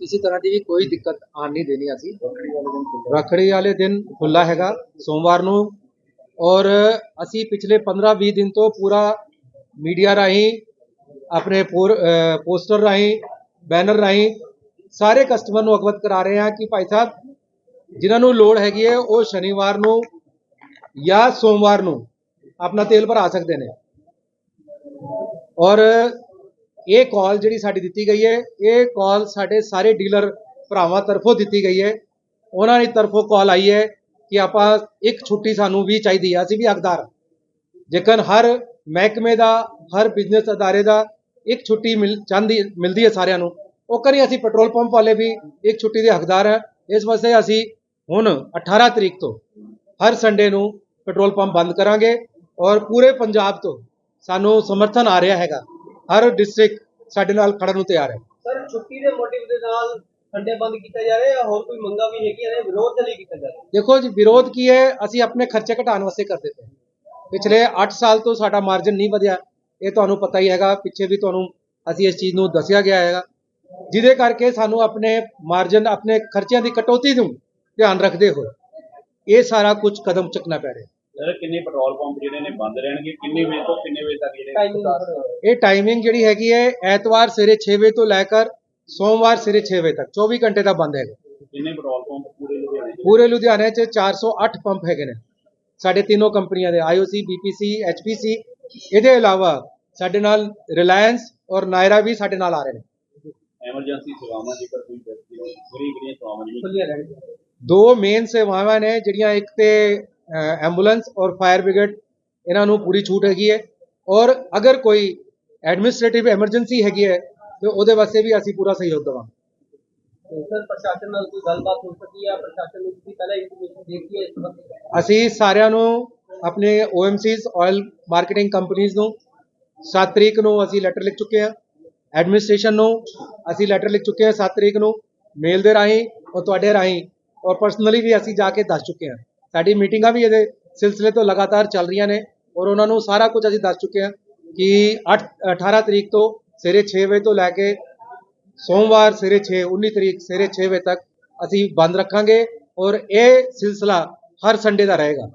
ਕਿਸੇ ਤਰ੍ਹਾਂ ਦੀ ਵੀ ਕੋਈ ਦਿੱਕਤ ਆਉਣ ਨਹੀਂ ਦੇਣੀ ਅਸੀਂ ਰੱਖੜੀ ਵਾਲੇ ਦਿਨ ਖੁੱਲਾ ਹੈਗਾ ਸੋਮਵਾਰ ਨੂੰ ਔਰ ਅਸੀਂ ਪਿਛਲੇ 15-20 ਦਿਨ ਤੋਂ ਪੂਰਾ ਮੀਡੀਆ ਰਾਹੀਂ ਆਪਣੇ ਪੋਰ- ਅਹ ਪੋਸਟਰ ਰਾਹੀਂ ਬੈਨਰ ਰਾਹੀਂ ਸਾਰੇ ਕਸਟਮਰ ਨੂੰ ਅਵਗਤ ਕਰਾ ਰਹੇ ਹਾਂ ਕਿ ਭਾਈ ਸਾਹਿਬ ਜਿਨ੍ਹਾਂ ਨੂੰ ਲੋੜ ਹੈਗੀ ਹੈ ਉਹ ਸ਼ਨੀਵਾਰ ਨੂੰ ਜਾਂ ਸੋਮਵਾਰ ਨੂੰ ਆਪਣਾ ਤੇਲ ਭਰਾ ਸਕਦੇ ਨੇ ਔਰ ਇਹ ਕਾਲ ਜਿਹੜੀ ਸਾਡੀ ਦਿੱਤੀ ਗਈ ਹੈ, ਇਹ ਕਾਲ ਸਾਡੇ ਸਾਰੇ ਡੀਲਰ ਭਰਾਵਾਂ ਤਰਫੋਂ ਦਿੱਤੀ ਗਈ ਹੈ। ਉਹਨਾਂ ਦੀ ਤਰਫੋਂ ਕਾਲ ਆਈ ਹੈ ਕਿ ਆਪਾਂ ਇੱਕ ਛੁੱਟੀ ਸਾਨੂੰ ਵੀ ਚਾਹੀਦੀ ਹੈ ਅਸੀਂ ਵੀ ਹੱਕਦਾਰ ਜੇਕਰ ਹਰ ਮਹਿਕਮੇ ਦਾ, ਹਰ ਬਿਜ਼ਨਸ ਅਦਾਰੇ ਦਾ ਇੱਕ ਛੁੱਟੀ ਮਿਲ ਚਾਹੁੰਦੀ ਮਿਲਦੀ ਹੈ ਸਾਰਿਆਂ ਨੂੰ, ਉਹ ਕਰੀ ਅਸੀਂ ਪੈਟਰੋਲ ਪੰਪ ਵਾਲੇ ਵੀ ਇੱਕ ਛੁੱਟੀ ਦੇ ਹੱਕਦਾਰ ਹੈ। ਇਸ ਵਾਸਤੇ ਅਸੀਂ ਹੁਣ 18 ਤਰੀਕ ਤੋਂ ਹਰ ਸੰਡੇ ਨੂੰ ਪੈਟਰੋਲ ਪੰਪ ਬੰਦ ਕਰਾਂਗੇ ਔਰ ਪੂਰੇ ਪੰਜਾਬ ਤੋਂ ਸਾਨੂੰ ਸਮਰਥਨ ਆ ਰਿਹਾ ਹੈਗਾ। ਹਰ ਡਿਸਟ੍ਰਿਕਟ ਸਾਡੇ ਨਾਲ ਖੜਨ ਨੂੰ ਤਿਆਰ ਹੈ। ਸਰ ਛੁੱਟੀ ਦੇ ਮੋਟਿਵ ਦੇ ਨਾਲ ਸੰਡੇ ਬੰਦ ਕੀਤਾ ਜਾ ਰਿਹਾ ਹੈ ਹੋਰ ਕੋਈ ਮੰਗਾ ਵੀ ਹੈਗੀਆਂ ਨੇ? ਵਿਰੋਧ ਦੇ ਲਈ ਕੀਤਾ ਜਾ ਰਿਹਾ ਦੇਖੋ ਜੀ ਵਿਰੋਧ ਕੀ ਹੈ? ਅਸੀਂ ਆਪਣੇ ਖਰਚੇ ਘਟਾਉਣ ਵਾਸਤੇ ਕਰਦੇ ਪਏ ਪਿਛਲੇ 8 ਸਾਲ ਤੋਂ ਸਾਡਾ ਮਾਰਜਨ ਨਹੀਂ ਵਧਿਆ। ਇਹ ਤੁਹਾਨੂੰ ਪਤਾ ਹੀ ਹੈਗਾ। ਪਿੱਛੇ ਵੀ ਤੁਹਾਨੂੰ ਅਸੀਂ ਇਸ ਚੀਜ਼ ਨੂੰ ਦੱਸਿਆ ਗਿਆ ਹੈਗਾ। ਜਿਹਦੇ ਕਰਕੇ ਸਾਨੂੰ ਆਪਣੇ ਮਾਰਜਨ ਆਪਣੇ ਖਰਚਿਆਂ ਦੀ ਕਟੌਤੀ ਨੂੰ ਧਿਆਨ ਰੱਖਦੇ ਹੋਏ ਇਹ ਸਾਰਾ ਕੁਝ ਕਦਮ ਚੁੱਕਣਾ ਪੈ ਰਿਹਾ ਸਰ ਕਿੰਨੇ ਪੈਟਰੋਲ ਪੰਪ ਜਿਹੜੇ ਨੇ ਬੰਦ ਰਹਿਣਗੇ? ਕਿੰਨੇ ਵਜੇ ਤੋਂ ਕਿੰਨੇ ਵਜੇ ਤੱਕ ਜਿਹੜੇ ਇਹ ਟਾਈਮਿੰਗ ਜਿਹੜੀ ਹੈਗੀ ਹੈ ਐਤਵਾਰ ਸਵੇਰੇ 6 ਵਜੇ ਤੋਂ ਲੈ ਕੇ ਸੋਮਵਾਰ ਸਵੇਰੇ 6 ਵਜੇ ਤੱਕ 24 ਘੰਟੇ ਦਾ ਬੰਦ ਹੈਗਾ। ਕਿੰਨੇ ਪੈਟਰੋਲ ਪੰਪ ਪੂਰੇ ਲੁਧਿਆਣੇ ਪੂਰੇ ਲੁਧਿਆਣੇ 'ਚ 408 ਪੰਪ ਹੈਗੇ ਨੇ। ਸਾਡੇ ਤਿੰਨੋਂ ਕੰਪਨੀਆਂ ਦੇ ਆਈਓਸੀ ਬੀਪੀਸੀ ਐਚਪੀਸੀ ਇਹਦੇ ਇਲਾਵਾ ਸਾਡੇ ਨਾਲ ਰਿਲਾਇੰਸ ਔਰ ਨਾਇਰਾ ਵੀ ਸਾਡੇ ਨਾਲ ਆ ਰਹੇ ਨੇ। ਐਮਰਜੈਂਸੀ ਸੇਵਾਵਾਂ ਜੇਕਰ ਕੋਈ ਵਿਅਕਤੀ ਨੂੰ ਕਿਹੜੀਆਂ ਸੇਵਾਵਾਂ ਜਿਹੜੀਆਂ ਦੋ ਮੇਨ ਸੇਵਾਵਾਂ ਨੇ ਜਿਹੜੀਆਂ ਇੱਕ ਤੇ ਐਂਬੂਲੈਂਸ ਔਰ ਫਾਇਰ ਬ੍ਰਿਗੇਡ ਇਹਨਾਂ ਨੂੰ ਪੂਰੀ ਛੂਟ ਹੈਗੀ ਹੈ ਔਰ ਅਗਰ ਕੋਈ ਐਡਮਿਨਿਸਟ੍ਰੇਟਿਵ ਐਮਰਜੈਂਸੀ ਹੈਗੀ ਹੈ ਤੇ ਉਹਦੇ ਵਾਸਤੇ ਵੀ ਅਸੀਂ ਪੂਰਾ ਸਹਿਯੋਗ ਦੇਵਾਂਗੇ ਤੇ ਸਰ ਪ੍ਰਸ਼ਾਸਨ ਨਾਲ ਕੋਈ ਗੱਲਬਾਤ ਹੋ ਸਕਦੀ ਹੈ ਪ੍ਰਸ਼ਾਸਨ ਨੂੰ ਤੁਸੀਂ ਪਹਿਲਾਂ ਇਨਫੋਰਮੇਸ਼ਨ ਦਿੱਤੀ ਹੈ ਇਸ ਸੰਬੰਧੀ ਅਸੀਂ ਸਾਰਿਆਂ ਨੂੰ ਆਪਣੇ OMCs ਆਇਲ ਮਾਰਕੀਟਿੰਗ ਕੰਪਨੀਆਂ ਨੂੰ 7 ਤਰੀਕ ਨੂੰ ਅਸੀਂ ਲੈਟਰ ਲਿਖ ਚੁੱਕੇ ਹਾਂ ਐਡਮਿਨਿਸਟ੍ਰੇਸ਼ਨ ਨੂੰ ਅਸੀਂ ਲੈਟਰ ਲਿਖ ਚੁੱਕੇ ਹਾਂ 7 ਤਰੀਕ ਨੂੰ ਮੇਲ ਦੇ ਰਾਹੀਂ ਔਰ ਤੁਹਾਡੇ ਰਾਹੀਂ ਔਰ ਪਰਸਨਲੀ ਵੀ ਅਸੀਂ ਜਾ ਕੇ ਦੱਸ ਚੁੱਕੇ ਹਾਂ ਸਾਡੀ ਮੀਟਿੰਗਾਂ ਵੀ ਇਹਦੇ ਸਿਲਸਿਲੇ ਤੋਂ ਲਗਾਤਾਰ ਚੱਲ ਰਹੀਆਂ ਨੇ ਔਰ ਉਹਨਾਂ ਨੂੰ ਸਾਰਾ ਕੁਝ ਅਸੀਂ ਦੱਸ ਚੁੱਕੇ ਹਾਂ ਕਿ 8 18 ਤਰੀਕ ਤੋਂ ਸਵੇਰੇ 6 ਵਜੇ ਤੋਂ ਲੈ ਕੇ ਸੋਮਵਾਰ ਸਵੇਰੇ 6 19 ਤਰੀਕ ਸਵੇਰੇ 6 ਵਜੇ ਤੱਕ ਅਸੀਂ ਬੰਦ ਰੱਖਾਂਗੇ ਔਰ ਇਹ ਸਿਲਸਿਲਾ ਹਰ ਸੰਡੇ ਦਾ ਰਹੇਗਾ।